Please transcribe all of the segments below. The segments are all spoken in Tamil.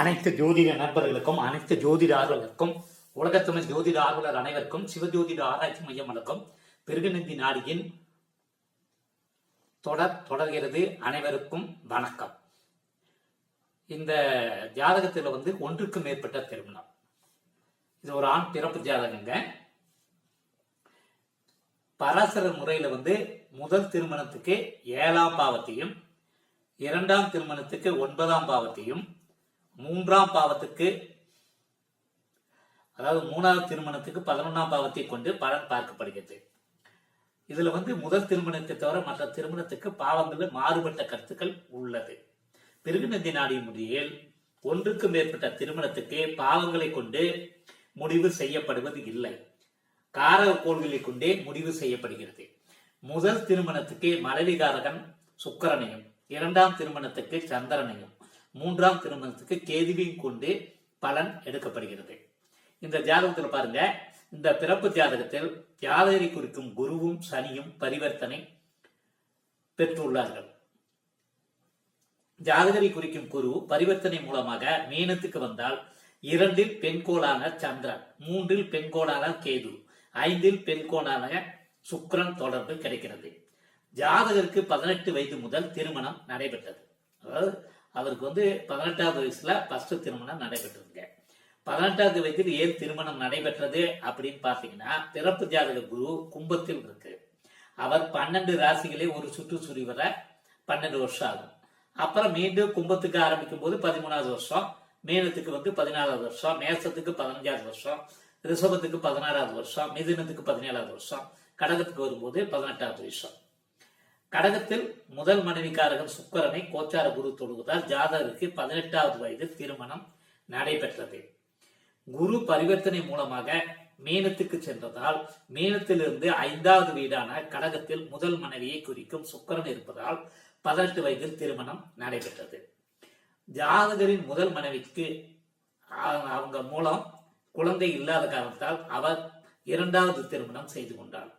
அனைத்து ஜோதிட நண்பர்களுக்கும் அனைத்து ஜோதிட ஆர்வலருக்கும் உலகத்துணை ஜோதிட ஆர்வலர் அனைவருக்கும் சிவஜோதிட ஆராய்ச்சி மையம் வழக்கம் பெருகநந்தி நாடியின் தொடர் தொடர்கிறது அனைவருக்கும் வணக்கம். இந்த ஜாதகத்தில் வந்து ஒன்றுக்கு மேற்பட்ட திருமணம். இது ஒரு ஆண் பிறப்பு ஜாதகங்க. பராசர முறையில வந்து முதல் திருமணத்துக்கு ஏழாம் பாவத்தையும் இரண்டாம் திருமணத்துக்கு ஒன்பதாம் பாவத்தையும் மூன்றாம் பாவத்துக்கு அதாவது மூணாவது திருமணத்துக்கு பதினொன்றாம் பாவத்தை கொண்டு பலன் பார்க்கப்படுகிறது. இதுல வந்து முதல் திருமணத்தை தவிர மற்ற திருமணத்துக்கு பாவங்களில் மாறுபட்ட கருத்துக்கள் உள்ளது. பிருகுநந்தி நாடி முறையில் ஒன்றுக்கு மேற்பட்ட திருமணத்துக்கு பாவங்களை கொண்டு முடிவு செய்யப்படுவது இல்லை. காரக கோள்களை கொண்டே முடிவு செய்யப்படுகிறது. முதல் திருமணத்துக்கு மனைவிகாரகன் சுக்கரனையும் இரண்டாம் திருமணத்துக்கு சந்திரனையும் மூன்றாம் திருமணத்துக்கு கேதுவையும் கொண்டு பலன் எடுக்கப்படுகிறது. இந்த ஜாதகத்தில் பாருங்க இந்த பிறப்பு ஜாதகத்தில் ஜாதகரை குறிக்கும் குருவும் சனியும் பரிவர்த்தனை பெற்றுள்ளார்கள். ஜாதகரை குறிக்கும் குரு பரிவர்த்தனை மூலமாக மீனத்துக்கு வந்தால் இரண்டில் பெண்கோளான சந்திரன் மூன்றில் பெண்கோளான கேது ஐந்தில் பெண்கோளான சுக்கரன் தொடர்பு கிடைக்கிறது. ஜாதகருக்கு பதினெட்டு வயது முதல் திருமணம் நடைபெற்றது. அதாவது அவருக்கு வந்து பதினெட்டாவது வயசுல ஃபர்ஸ்ட் திருமணம் நடைபெற்றதுங்க பதினெட்டாவது வயதில் ஏன் திருமணம் நடைபெற்றது அப்படின்னு பார்த்தீங்கன்னா பிறப்பு ஜாதக குரு கும்பத்தில் இருக்கு. அவர் பன்னெண்டு ராசிகளே ஒரு சுற்று வர பன்னெண்டு வருஷம் ஆகும். அப்புறம் மீண்டும் கும்பத்துக்கு ஆரம்பிக்கும் போது பதிமூணாவது வருஷம் மீனத்துக்கு வந்து பதினாலாவது வருஷம் மேசத்துக்கு பதினஞ்சாவது வருஷம் ரிஷபத்துக்கு பதினாறாவது வருஷம் மிதுனத்துக்கு பதினேழாவது வருஷம் கடகத்துக்கு வரும்போது பதினெட்டாவது வருஷம் கடகத்தில் முதல் மனைவிக்காரகன் சுக்கரனை கோச்சார குரு தொழுவதால் ஜாதகருக்கு பதினெட்டாவது வயது திருமணம் நடைபெற்றது. குரு பரிவர்த்தனை மூலமாக மீனத்துக்கு சென்றதால் மீனத்திலிருந்து ஐந்தாவது வீடான கடகத்தில் முதல் மனைவியை குறிக்கும் சுக்கரன் இருப்பதால் பதினெட்டு வயதில் திருமணம் நடைபெற்றது. ஜாதகரின் முதல் மனைவிக்கு அவங்க மூலம் குழந்தை இல்லாத காரணத்தால் அவர் இரண்டாவது திருமணம் செய்து கொண்டார்.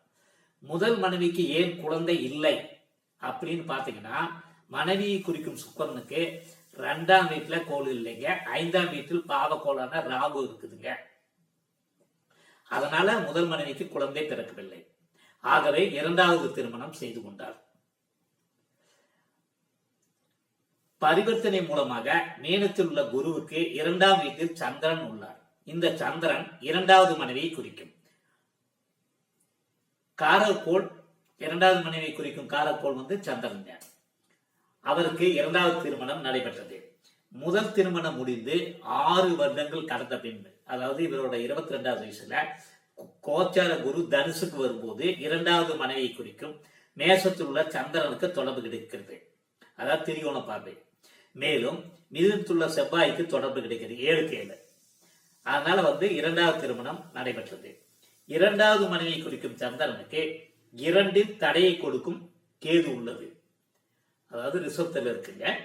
முதல் மனைவிக்கு ஏன் குழந்தை இல்லை? அப்படின்னு பார்த்தீங்கன்னா மனைவியை குறிக்கும் சுக்கரனுக்கு ரெண்டாம் வீட்டுல கோள் இல்லைங்க. ஐந்தாம் வீட்டில் பாவக்கோளான ராகு இருக்குதுங்க. அதனால முதல் மனைவிக்கு குழந்தை பிறக்கவில்லை. ஆகவே இரண்டாவது திருமணம் செய்து கொண்டார். பரிவர்த்தனை மூலமாக மீனத்தில் உள்ள குருவுக்கு இரண்டாம் வீட்டில் சந்திரன் உள்ளார். இந்த சந்திரன் இரண்டாவது மனைவியை குறிக்கும். காரர்கோள் இரண்டாவது மனைவியை குறிக்கும் காலக்கோள் வந்து சந்திரன் அவருக்கு இரண்டாவது திருமணம் நடைபெற்றது. முதல் திருமணம் முடிந்து ஆறு வருடங்கள் கடந்த பின் அதாவது இவரோட இருபத்தி ரெண்டாவது வயசுல கோச்சார குரு தனுசுக்கு வரும்போது இரண்டாவது மனைவியை குறிக்கும் மேசத்தில் உள்ள சந்திரனுக்கு தொடர்பு கிடைக்கிறது. அதாவது திரிகோண பார்வை. மேலும் மிதத்துள்ள செவ்வாய்க்கு தொடர்பு கிடைக்கிறது. ஏழுக்கு ஏழு. அதனால வந்து இரண்டாவது திருமணம் நடைபெற்றது. இரண்டாவது மனைவியை குறிக்கும் சந்திரனுக்கு இரண்டில் தடையை கொடுக்கும் கேது உள்ளது. அதாவது ரிசப்தில் இருக்குங்க.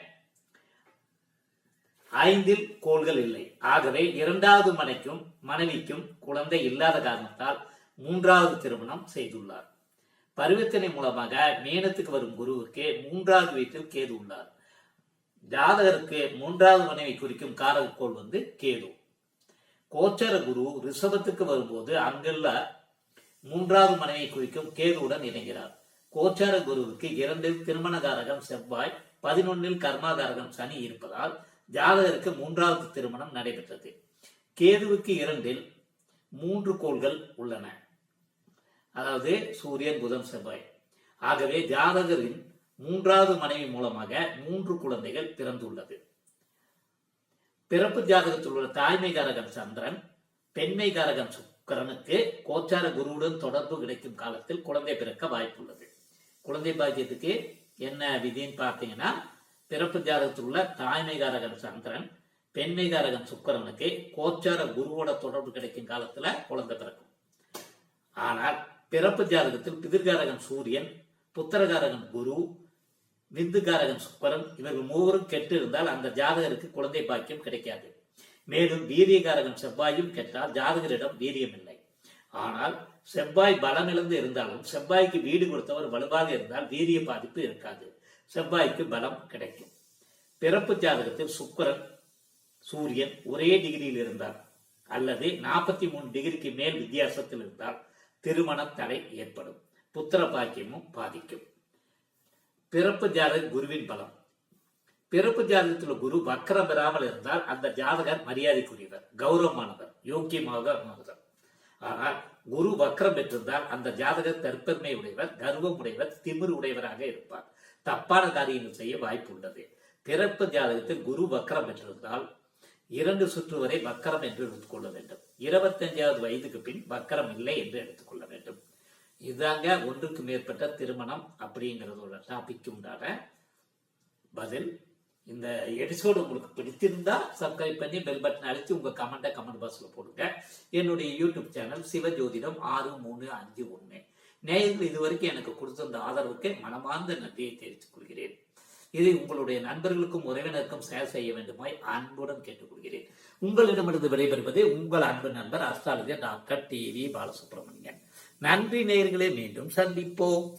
ஐந்தில் கோள்கள் இல்லை. ஆகவே இரண்டாவது மனைக்கும் மனைவிக்கும் குழந்தை இல்லாத காரணத்தால் மூன்றாவது திருமணம் செய்துள்ளார். பரிவர்த்தனை மூலமாக மேனத்துக்கு வரும் குருவுக்கு மூன்றாவது வீட்டில் கேது உள்ளார். ஜாதகருக்கு மூன்றாவது மனைவி குறிக்கும் காரகக்கோள் வந்து கேது. கோச்சர குரு ரிஷபத்துக்கு வரும்போது அங்குள்ள மூன்றாவது மனைவியை குறிக்கும் கேதுவுடன் இணைகிறார். கோச்சார குருவுக்கு இரண்டில் திருமணகாரகம் செவ்வாய் பதினொன்னில் கர்மாகாரகம் சனி இருப்பதால் ஜாதகருக்கு மூன்றாவது திருமணம் நடைபெற்றது. கேதுவுக்கு இரண்டில் மூன்று கோள்கள் உள்ளன. அதாவது சூரியன் புதன் செவ்வாய். ஆகவே ஜாதகரின் மூன்றாவது மனைவி மூலமாக மூன்று குழந்தைகள் பிறந்துள்ளது. பிறப்பு ஜாதகத்தில் உள்ள தாய்மை காரகம் சந்திரன் பெண்மை காரகன் சுக்கரனுக்கு கோச்சார குருவுடன் தொடர்பு கிடைக்கும் காலத்தில் குழந்தை பிறக்க வாய்ப்புள்ளது. குழந்தை பாக்கியத்துக்கு என்ன விதின்னு பார்த்தீங்கன்னா பிறப்பு ஜாதகத்தில் உள்ள தாய்மை காரகன் சந்திரன் பெண்மை காரகன் சுக்கரனுக்கு கோச்சார குருவோட தொடர்பு கிடைக்கும் காலத்துல குழந்தை பிறக்கும். ஆனால் பிறப்பு ஜாதகத்தில் பிதிர்காரகன் சூரியன் புத்திரகாரகன் குரு விந்துகாரகன் சுக்கரன் இவர்கள் மூவரும் கெட்டு இருந்தால் அந்த ஜாதகருக்கு குழந்தை பாக்கியம் கிடைக்காது. மேலும் வீரியகாரகன் செவ்வாயும் கெட்டால் ஜாதகரிடம் வீரியம் இல்லை ஆனால் செவ்வாய் பலமிழந்து இருந்தாலும் செவ்வாய்க்கு வீடு கொடுத்தவர் வலுவாக இருந்தால் வீரிய பாதிப்பு இருக்காது. செவ்வாய்க்கு பலம் கிடைக்கும். பிறப்பு ஜாதகத்தில் சுக்கரன் சூரியன் ஒரே டிகிரியில் இருந்தார். அல்லது நாற்பத்தி மூணு டிகிரிக்கு மேல் வித்தியாசத்தில் இருந்தால் திருமண தடை ஏற்படும். புத்திர பாக்கியமும் பாதிக்கும். பிறப்பு ஜாதக குருவின் பலம். பிறப்பு ஜாதகத்தில் குரு வக்கரம் பெறாமல் இருந்தால் அந்த ஜாதகர் மரியாதைக்குரியவர் கௌரவமானவர் யோக்கியமாக ஆனவர் ஆனால் குரு வக்கரம் பெற்றிருந்தால் அந்த ஜாதகர் தற்பெருமை உடையவர் கர்வம் உடையவர் திமிர் உடையவராக இருப்பார். தப்பான காரியங்கள் செய்ய வாய்ப்பு உள்ளது. பிறப்பு ஜாதகத்தில் குரு வக்கரம் பெற்றிருந்தால் இரண்டு சுற்று வரை வக்கரம் என்று எடுத்துக்கொள்ள வேண்டும். இருபத்தஞ்சாவது வயதுக்கு பின் வக்கரம் இல்லை என்று எடுத்துக்கொள்ள வேண்டும். இதாங்க ஒன்றுக்கு மேற்பட்ட திருமணம் அப்படிங்கிறதோட டாபிக் உண்டான பதில். இந்த எபிசோடு உங்களுக்கு பிடித்திருந்தா சப்ஸ்கிரைப் பண்ணி பெல் பட்டன் அழைச்சி உங்க கமெண்ட்டை கமெண்ட் பாக்ஸ்ல போடுங்க. என்னுடைய யூடியூப் சேனல் சிவஜோதிடம் ஆறு மூணு அஞ்சு ஒன்று நேயர்கள் இதுவரைக்கும் எனக்கு கொடுத்திருந்த ஆதரவுக்கு மனமார்ந்த நன்றியை தெரிவித்துக் கொள்கிறேன். இதை உங்களுடைய நண்பர்களுக்கும் உறவினருக்கும் ஷேர் செய்ய வேண்டுமாய் அன்புடன் கேட்டுக்கொள்கிறேன். உங்களிடமிருந்து விடைபெறுவது உங்கள் அன்பு நண்பர் astrologer doctor T V Balasubramanian. நன்றி நேயர்களே மீண்டும் சந்திப்போம்.